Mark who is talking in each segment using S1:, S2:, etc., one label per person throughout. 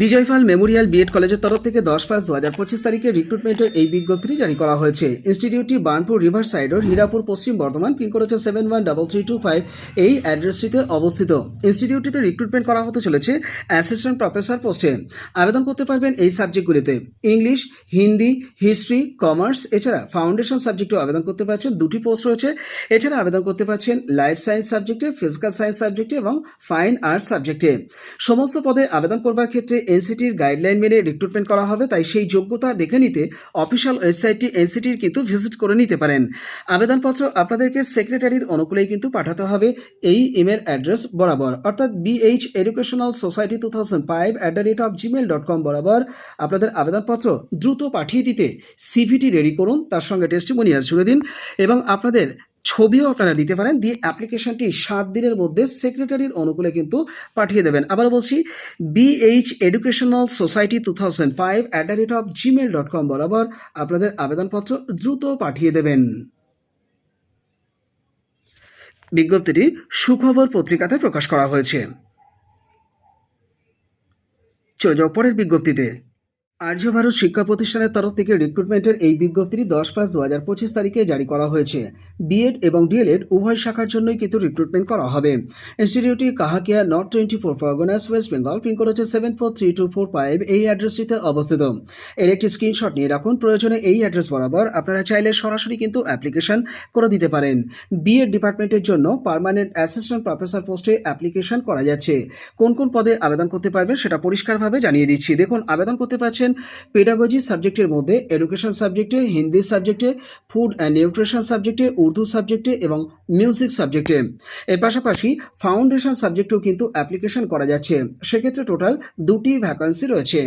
S1: বিজয়ফাল Memorial B Ed কলেজের তরফ থেকে দশ পাঁচ দু হাজার পঁচিশ তারিখে রিক্রুটমেন্টের এই বিজ্ঞপ্তিটি জারি করা হয়েছে। ইনস্টিটিউটটি Burnpur river side road Hirapur পশ্চিম বর্ধমান পিনকোড হচ্ছে seven one double three two five এই অ্যাড্রেসটিতে অবস্থিত। ইনস্টিটিউটটিতে রিক্রুটমেন্ট করা হতে চলেছে অ্যাসিস্ট্যান্ট প্রফেসর পোস্টে আবেদন করতে পারবেন এই সাবজেক্টগুলিতে ইংলিশ হিন্দি হিস্ট্রি কমার্স এছাড়া ফাউন্ডেশন সাবজেক্টেও আবেদন করতে পারছেন। দুটি পোস্ট রয়েছে। এছাড়া আবেদন করতে পারছেন লাইফ সায়েন্স সাবজেক্টে ফিজিক্যাল সায়েন্স সাবজেক্টে এবং ফাইন আর্টস সাবজেক্টে সমস্ত পদে আবেদন করবার ক্ষেত্রে এনসিটির গাইডলাইন মেনে রিক্রুটমেন্ট করা হবে, তাই সেই যোগ্যতা দেখে নিতে অফিসিয়াল ওয়েবসাইটটি এনসিটির কিন্তু ভিজিট করে নিতে পারেন। আবেদনপত্র আপনাদেরকে সেক্রেটারির অনুকূলেই কিন্তু পাঠাতে হবে, এই ইমেল অ্যাড্রেস বরাবর। অর্থাৎ BH educational society two thousand five at the rate of gmail dot com বরাবর আপনাদের আবেদনপত্র দ্রুত পাঠিয়ে দিতে সিভিটি রেডি করুন, তার সঙ্গে টেস্টিমোনিয়াল জুড়ে দিন এবং আপনাদের ছবিও আপনারা দিতে পারেন। দিয়ে অ্যাপ্লিকেশনটি সাত দিনের মধ্যে সেক্রেটারির অনুকূলে কিন্তু পাঠিয়ে দেবেন। আবার বলছি BH educational society two thousand five at the rate of Gmail dot com বরাবর আপনাদের আবেদনপত্র দ্রুত পাঠিয়ে দেবেন। বিজ্ঞপ্তিটি সুখবর পত্রিকাতে প্রকাশ করা হয়েছে। চলে যাও পরের বিজ্ঞপ্তিতে। আর্য ভারত শিক্ষা প্রতিষ্ঠানের তরফ থেকে রিক্রুটমেন্টের এই বিজ্ঞপ্তিটি দশ পাঁচ দু হাজার পঁচিশ তারিখে জারি করা হয়েছে। বিএড এবং ডিএলএড উভয় শাখার জন্যই কিন্তু রিক্রুটমেন্ট করা হবে। ইনস্টিটিউটটি কাহাকিয়া North twenty four Parganas West Bengal pincode হচ্ছে seven four three two four five এই অ্যাড্রেসটিতে অবস্থিত। এর একটি স্ক্রিনশট নিয়ে রাখুন, প্রয়োজনে এই অ্যাড্রেস বরাবর আপনারা চাইলে সরাসরি কিন্তু অ্যাপ্লিকেশন করে দিতে পারেন। বিএড ডিপার্টমেন্টের জন্য পার্মানেন্ট অ্যাসিস্ট্যান্ট প্রফেসর পোস্টে অ্যাপ্লিকেশন করা যাচ্ছে। কোন কোন পদে আবেদন করতে পারবেন সেটা পরিষ্কারভাবে জানিয়ে দিচ্ছি। দেখুন, আবেদন করতে পারছেন পেডাগজি সাবজেক্টের মধ্যে এডুকেশন সাবজেক্টে হিন্দি সাবজেক্টে ফুড অ্যান্ড নিউট্রিশন সাবজেক্টে উর্দু সাবজেক্টে এবং মিউজিক সাবজেক্টে এর পাশাপাশি ফাউন্ডেশন সাবজেক্টেও কিন্তু অ্যাপ্লিকেশন করা যাচ্ছে। সেক্ষেত্রে টোটাল দুটি ভ্যাকান্সি রয়েছে।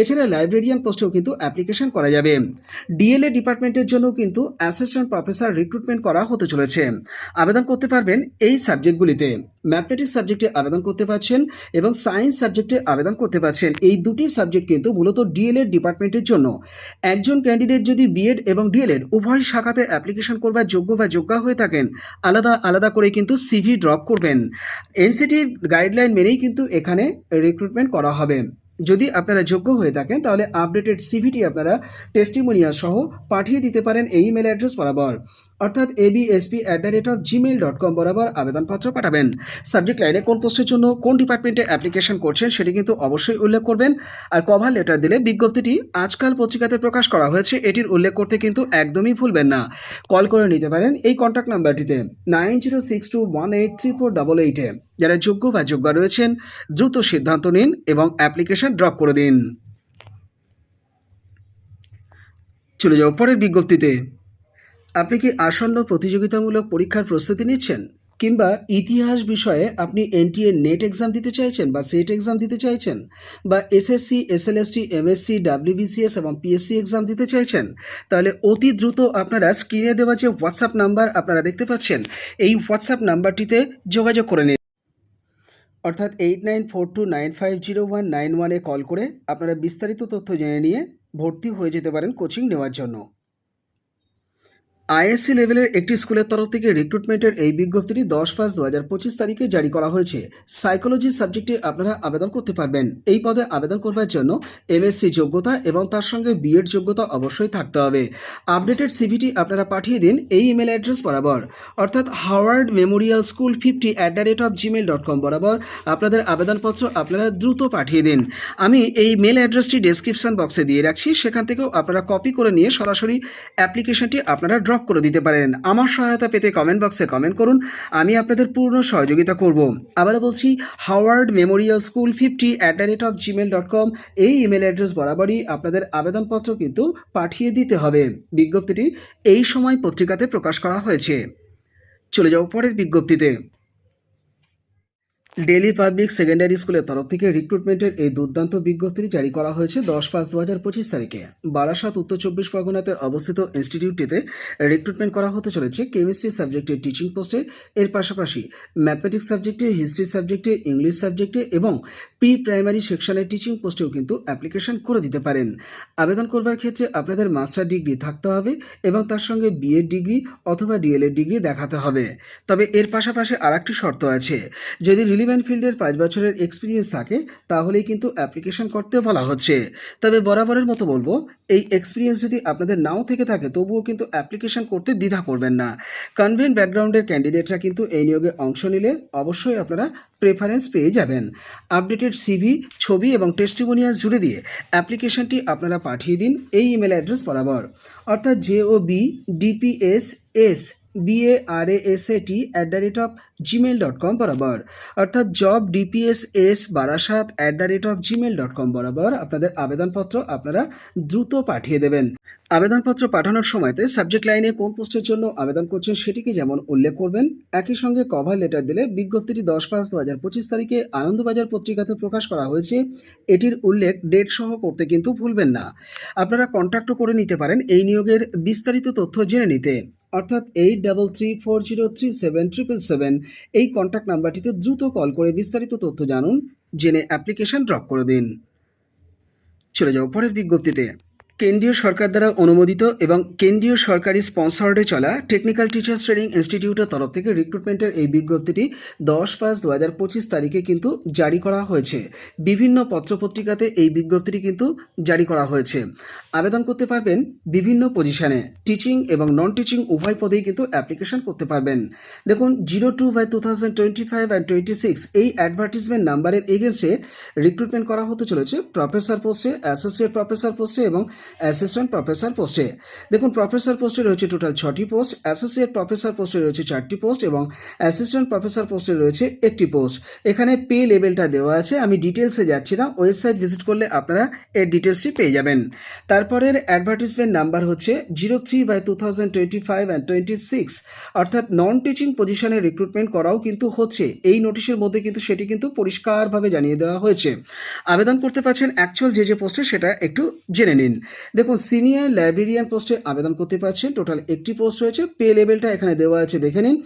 S1: এছাড়া লাইব্রেরিয়ান পোস্টেও কিন্তু অ্যাপ্লিকেশন করা যাবে। ডিএলএ ডিপার্টমেন্টের জন্য কিন্তু অ্যাসিস্ট্যান্ট প্রফেসর রিক্রুটমেন্ট করা হতে চলেছে। আবেদন করতে পারবেন এই সাবজেক্টগুলিতে ম্যাথমেটিক্স সাবজেক্টে আবেদন করতে পারছেন এবং সায়েন্স সাবজেক্টে আবেদন করতে পারছেন। এই দুটি সাবজেক্ট কিন্তু মূলত ডিএলএড ডিপার্টমেন্টের জন্য একজন ক্যান্ডিডেট যদি বিএড এবং ডিএলএড উভয় শাখাতে অ্যাপ্লিকেশন করবার যোগ্য বা যোগ্যা হয়ে থাকেন, আলাদা আলাদা করে কিন্তু সিভি ড্রপ করবেন। এনসিটির গাইডলাইন মেনেই কিন্তু এখানে রিক্রুটমেন্ট করা হবে। যদি আপনারা যোগ্য হয়ে থাকেন, তাহলে আপডেটেড সিভিটি আপনারা টেস্টিমোনিয়াল সহ পাঠিয়ে দিতে পারেন এই ইমেল অ্যাড্রেস বরাবর। অর্থাৎ ABSP at the rate of Gmail dot com বরাবর আবেদনপত্র পাঠাবেন। সাবজেক্ট লাইনে কোন পোস্টের জন্য কোন ডিপার্টমেন্টে অ্যাপ্লিকেশন করছেন সেটি কিন্তু অবশ্যই উল্লেখ করবেন। আর কভার লেটার দিলে বিজ্ঞপ্তিটি আজকাল পত্রিকাতে প্রকাশ করা হয়েছে, এটির উল্লেখ করতে কিন্তু একদমই ভুলবেন না। কল করে নিতে পারেন এই কন্ট্যাক্ট নাম্বারটিতে nine zero six two one eight three four double এইটে যারা যোগ্য বা যোগ্যা রয়েছেন, দ্রুত সিদ্ধান্ত নিন এবং অ্যাপ্লিকেশন ড্রপ করে দিন। চলে যাও পরের বিজ্ঞপ্তিতে। আপনি কি আসন্ন প্রতিযোগিতামূলক পরীক্ষার প্রস্তুতি নিচ্ছেন? কিংবা ইতিহাস বিষয়ে আপনি এনটিএ নেট এক্সাম দিতে চাইছেন বা সেট এক্সাম দিতে চাইছেন? বা এসএসসি, এসএলএসটি, এমএসসি, ডাব্লিউবিসিএস এবং পিএসসি এক্সাম দিতে চাইছেন? তাহলে অতি দ্রুত আপনারা স্ক্রিনে দেওয়া যে হোয়াটসঅ্যাপ নাম্বার আপনারা দেখতে পাচ্ছেন, এই হোয়াটসঅ্যাপ নাম্বারটিতে যোগাযোগ করে নিন। অর্থাৎ eight nine four two nine five zero one nine ওয়ানে কল করে আপনারা বিস্তারিত তথ্য জেনে নিয়ে ভর্তি হয়ে যেতে পারেন কোচিং নেওয়ার জন্য আইএসসি লেভেলের একটি স্কুলের তরফ থেকে রিক্রুটমেন্টের এই বিজ্ঞপ্তিটি দশ পাঁচ দু হাজার পঁচিশ তারিখে জারি করা হয়েছে। সাইকোলজি সাবজেক্টে আপনারা আবেদন করতে পারবেন। এই পদে আবেদন করবার জন্য এমএসসি যোগ্যতা এবং তার সঙ্গে বিএড যোগ্যতা অবশ্যই থাকতে হবে। আপডেটেড সিভিটি আপনারা পাঠিয়ে দিন, এই ইমেল অ্যাড্রেস বরাবর। অর্থাৎ Howard memorial school fifty at the rate of Gmail dot com বরাবর আপনাদের আবেদনপত্র আপনারা দ্রুত পাঠিয়ে দিন। আমি এই মেল অ্যাড্রেসটি ডেসক্রিপশন বক্সে দিয়ে রাখছি। সেখান থেকেও আপনারা কপি করে নিয়ে সরাসরি অ্যাপ্লিকেশনটি আপনারা ড্রপ করে দিতে পারেন। আমার সহায়তা পেতে কমেন্ট বক্সে কমেন্ট করুন। আমি আপনাদের পূর্ণ সহযোগিতা করব। আবার বলছি Howard memorial school fifty at the rate of Gmail dot com এই ইমেল অ্যাড্রেস বরাবরই আপনাদের আবেদনপত্র কিন্তু পাঠিয়ে দিতে হবে। বিজ্ঞপ্তিটি এই সময় পত্রিকাতে প্রকাশ করা হয়েছে। চলে যাও পরের বিজ্ঞপ্তিতে। ডেলি পাবলিক সেকেন্ডারি স্কুলের তরফ থেকে রিক্রুটমেন্টের এই দুর্দান্ত বিজ্ঞপ্তিটি জারি করা হয়েছে দশ পাঁচ দু হাজার পঁচিশ তারিখে। বারাসাত, উত্তর চব্বিশ পরগনাতে অবস্থিত ইনস্টিটিউটটিতে রিক্রুটমেন্ট করা হতে চলেছে কেমিস্ট্রি সাবজেক্টে টিচিং পোস্টে এর পাশাপাশি ম্যাথমেটিক্স সাবজেক্টে হিস্ট্রি সাবজেক্টে ইংলিশ সাবজেক্টে এবং প্রি প্রাইমারি সেকশনের টিচিং পোস্টেও কিন্তু অ্যাপ্লিকেশন করে দিতে পারেন। আবেদন করবার ক্ষেত্রে আপনাদের মাস্টার ডিগ্রি থাকতে হবে এবং তার সঙ্গে বিএড ডিগ্রি অথবা ডিএলএড ডিগ্রি দেখাতে হবে। তবে এর পাশাপাশি আর শর্ত আছে, যদি রিলিভেন্ট রিলেভেন্ট ফিল্ডের পাঁচ বছরের এক্সপিরিয়েন্স থাকে, তাহলেই কিন্তু অ্যাপ্লিকেশন করতে বলা হচ্ছে। তবে বরাবরের মতো বলব, এই এক্সপিরিয়েন্স যদি আপনাদের নাও থেকে থাকে, তবুও কিন্তু অ্যাপ্লিকেশন করতে দ্বিধা করবেন না। কনভেন্ট ব্যাকগ্রাউন্ডের ক্যান্ডিডেটরা কিন্তু এই নিয়োগে অংশ নিলে অবশ্যই আপনারা প্রেফারেন্স পেয়ে যাবেন। আপডেটেড সিভি ছবি এবং টেস্টিমোনিয়াল জুড়ে দিয়ে অ্যাপ্লিকেশনটি আপনারা পাঠিয়ে দিন, এই ইমেল অ্যাড্রেস বরাবর। অর্থাৎ J O B DPS S BARASAT at the rate of Gmail dot com বরাবর। অর্থাৎ job DPS S Barasat at the rate of Gmail dot com বরাবর আপনাদের আবেদনপত্র আপনারা দ্রুত পাঠিয়ে দেবেন। আবেদনপত্র পাঠানোর সময়তে সাবজেক্ট লাইনে কোন পোস্টের জন্য আবেদন করছেন সেটিকে যেমন উল্লেখ করবেন, একই সঙ্গে কভার লেটার দিলে বিজ্ঞপ্তিটি দশ পাঁচ দু হাজার পঁচিশ তারিখে আনন্দবাজার পত্রিকাতে প্রকাশ করা হয়েছে। এটির উল্লেখ ডেট সহ করতে কিন্তু ভুলবেন না। আপনারা কন্ট্যাক্টও করে নিতে পারেন এই নিয়োগের বিস্তারিত তথ্য জেনে নিতে। অর্থাৎ eight double three four zero three seven triple seven এই কন্ট্যাক্ট নাম্বারটিতে দ্রুত কল করে বিস্তারিত তথ্য জানুন, জেনে অ্যাপ্লিকেশন ড্রপ করে দিন। চলে যাও পরের বিজ্ঞপ্তিতে। কেন্দ্রীয় সরকার দ্বারা অনুমোদিত এবং কেন্দ্রীয় সরকারি স্পন্সর্ডে চলা টেকনিক্যাল টিচার্স ট্রেনিং ইনস্টিটিউটের তরফ থেকে রিক্রুটমেন্টের এই বিজ্ঞপ্তিটি দশ পাঁচ দু হাজার পঁচিশ তারিখে কিন্তু জারি করা হয়েছে। বিভিন্ন পত্রপত্রিকাতে এই বিজ্ঞপ্তিটি কিন্তু জারি করা হয়েছে। আবেদন করতে পারবেন বিভিন্ন পজিশনে। টিচিং এবং নন টিচিং উভয় পদেই কিন্তু অ্যাপ্লিকেশন করতে পারবেন। দেখুন, zero two by two thousand twenty five and twenty six এই অ্যাডভার্টিসমেন্ট নাম্বারের এগেনস্টে রিক্রুটমেন্ট করা হতে চলেছে প্রফেসর পোস্টে, অ্যাসোসিয়েট প্রফেসর পোস্টে এবং অ্যাসিস্ট্যান্ট প্রফেসর পোস্টে দেখুন প্রফেসর পোস্টে রয়েছে টোটাল ছটি পোস্ট অ্যাসোসিয়েট প্রফেসর পোস্টে রয়েছে চারটি পোস্ট এবং অ্যাসিস্ট্যান্ট প্রফেসর পোস্টে রয়েছে একটি পোস্ট এখানে পে লেভেলটা দেওয়া আছে, আমি ডিটেলসে যাচ্ছি না ওয়েবসাইট ভিজিট করলে আপনারা এর ডিটেলসটি পেয়ে যাবেন। তারপরের অ্যাডভার্টিসমেন্ট নাম্বার হচ্ছে zero three by two thousand twenty five and twenty six অর্থাৎ নন টিচিং পজিশনে রিক্রুটমেন্ট করাও কিন্তু হচ্ছে। এই নোটিশের মধ্যে কিন্তু সেটি কিন্তু পরিষ্কারভাবে জানিয়ে দেওয়া হয়েছে। আবেদন করতে পারছেন অ্যাকচুয়াল যে যে পোস্টে সেটা একটু জেনে নিন। দেখুন সিনিয়র লাইব্রেরিয়ান পোস্টে আবেদন করতে পারছেন টোটাল একটি পোস্ট রয়েছে পে লেভেলটা এখানে দেওয়া আছে, দেখে নিন।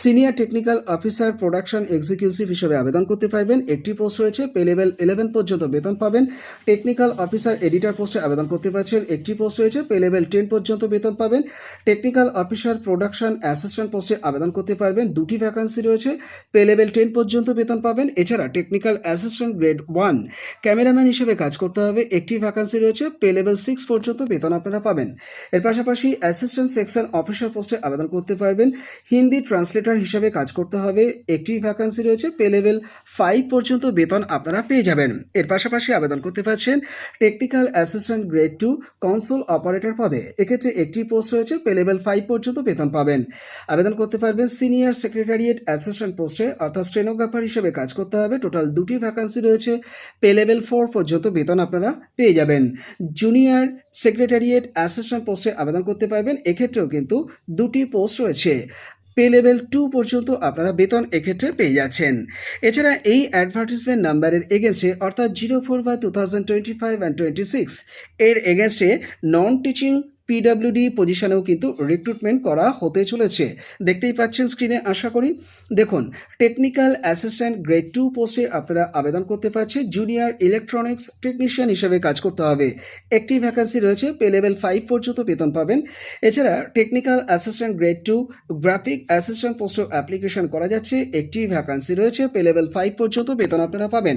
S1: Senior technical officer production executive হিসেবে আবেদন করতে পারবেন, একটি পোস্ট রয়েছে পে লেভেল ইলেভেন পর্যন্ত বেতন পাবেন। টেকনিক্যাল অফিসার এডিটার পোস্টে আবেদন করতে পারছেন, একটি পোস্ট রয়েছে পে লেভেল টেন পর্যন্ত বেতন পাবেন। টেকনিক্যাল অফিসার প্রোডাকশন অ্যাসিস্ট্যান্ট পোস্টে আবেদন করতে পারবেন, দুটি ভ্যাকান্সি রয়েছে পে লেভেল টেন পর্যন্ত বেতন পাবেন। এছাড়া technical assistant grade one cameraman হিসেবে কাজ করতে হবে, একটি ভ্যাকান্সি রয়েছে পে লেভেল সিক্স পর্যন্ত বেতন আপনারা পাবেন। এর পাশাপাশি অ্যাসিস্ট্যান্ট সেকশন অফিসার পোস্টে আবেদন করতে পারবেন। হিন্দি ট্রান্সলেটর হিসেবে কাজ করতে হবে। একটি ভ্যাকান্সি রয়েছে। পে লেভেল ফাইভ পর্যন্ত বেতন আপনারা পেয়ে যাবেন। এর পাশাপাশি আবেদন করতে পারছেন technical assistant grade two console operator পদে। এক্ষেত্রে একটি পোস্ট রয়েছে। পে লেভেল ফাইভ পর্যন্ত বেতন পাবেন। আবেদন করতে পারবেন সিনিয়র সেক্রেটারিয়েট অ্যাসিস্ট্যান্ট পোস্টে অর্থাৎ স্টেনোগ্রাফার হিসেবে কাজ করতে হবে। টোটাল দুটি ভ্যাকান্সি রয়েছে। পে লেভেল ফোর পর্যন্ত বেতন আপনারা পেয়ে যাবেন। জুনিয়র সেক্রেটারিয়েট অ্যাসিস্ট্যান্ট পোস্টে আবেদন করতে পারবেন। এক্ষেত্রেও কিন্তু দুটি পোস্ট রয়েছে। পে লেভেল টু পর্যন্ত আপনারা বেতন এক্ষেত্রে পেয়ে যাচ্ছেন। এছাড়া এই অ্যাডভার্টিসমেন্ট নাম্বারের এগেনস্টে, অর্থাৎ জিরো ফোর বা two thousand twenty five and twenty six, এর এগেনস্টে নন টিচিং পিডাব্লিউডি পজিশনেও কিন্তু রিক্রুটমেন্ট করা হতে চলেছে। দেখতেই পাচ্ছেন স্ক্রিনে আশা করি। দেখুন টেকনিক্যাল অ্যাসিস্ট্যান্ট গ্রেড টু পোস্টে আপনারা আবেদন করতে পারছেন। জুনিয়র ইলেকট্রনিক্স টেকনিশিয়ান হিসেবে কাজ করতে হবে। একটি ভ্যাকান্সি রয়েছে পে লেভেল ফাইভ পর্যন্ত বেতন পাবেন। এছাড়া technical assistant grade two graphic assistant পোস্টও application করা যাচ্ছে। একটি ভ্যাকান্সি রয়েছে পে লেভেল ফাইভ পর্যন্ত বেতন আপনারা পাবেন।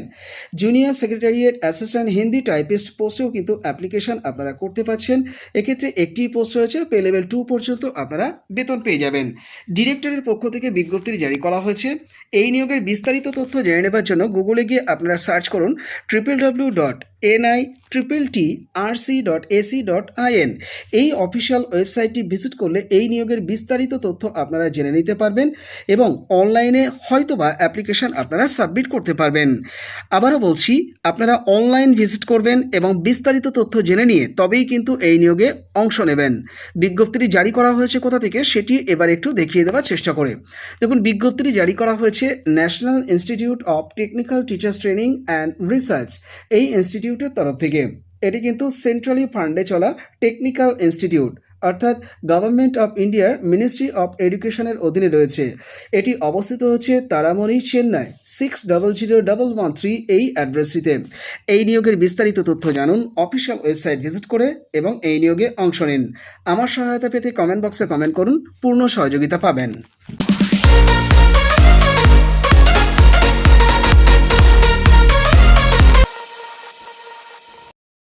S1: Junior secretariat assistant Hindi typist পোস্টেও কিন্তু অ্যাপ্লিকেশন আপনারা করতে পারছেন। এক্ষেত্রে একটি পোস্ট রয়েছে পে লেভেল টু পর্যন্ত আপনারা বেতন পেয়ে যাবেন। ডিরেক্টরের পক্ষ থেকে বিজ্ঞপ্তি জারি করা হয়েছে। এই নিয়োগের বিস্তারিত তথ্য জেনে নেবার জন্য গুগলে গিয়ে আপনারা সার্চ করুন triple W dot NI triple T R C dot AC dot IN এই অফিসিয়াল ওয়েবসাইটটি ভিজিট করলে এই নিয়োগের বিস্তারিত তথ্য আপনারা জেনে নিতে পারবেন এবং অনলাইনে হয়তোবা অ্যাপ্লিকেশন আপনারা সাবমিট করতে পারবেন। আবারও বলছি, আপনারা অনলাইন ভিজিট করবেন এবং বিস্তারিত তথ্য জেনে নিয়ে তবেই কিন্তু এই নিয়োগে অংশ নেবেন। বিজ্ঞপ্তিটি জারি করা হয়েছে কোথা থেকে সেটি এবার একটু দেখিয়ে দেওয়ার চেষ্টা করে। দেখুন, বিজ্ঞপ্তিটি জারি করা হয়েছে national institute of technical teachers training and research এই ইনস্টিটিউটের তরফ থেকে। এটি কিন্তু সেন্ট্রালি ফান্ডে চলা টেকনিক্যাল ইনস্টিটিউট, অর্থাৎ গভর্নমেন্ট অফ ইন্ডিয়ার মিনিস্ট্রি অফ এডুকেশনের অধীনে রয়েছে। এটি অবস্থিত হচ্ছে Taramani, Chennai six double zero double one three এই অ্যাড্রেসটিতে। এই নিয়োগের বিস্তারিত তথ্য জানুন, অফিসিয়াল ওয়েবসাইট ভিজিট করে এবং এই নিয়োগে অংশ নিন। আমার সহায়তা পেতে কমেন্ট বক্সে কমেন্ট করুন, পূর্ণ সহযোগিতা পাবেন।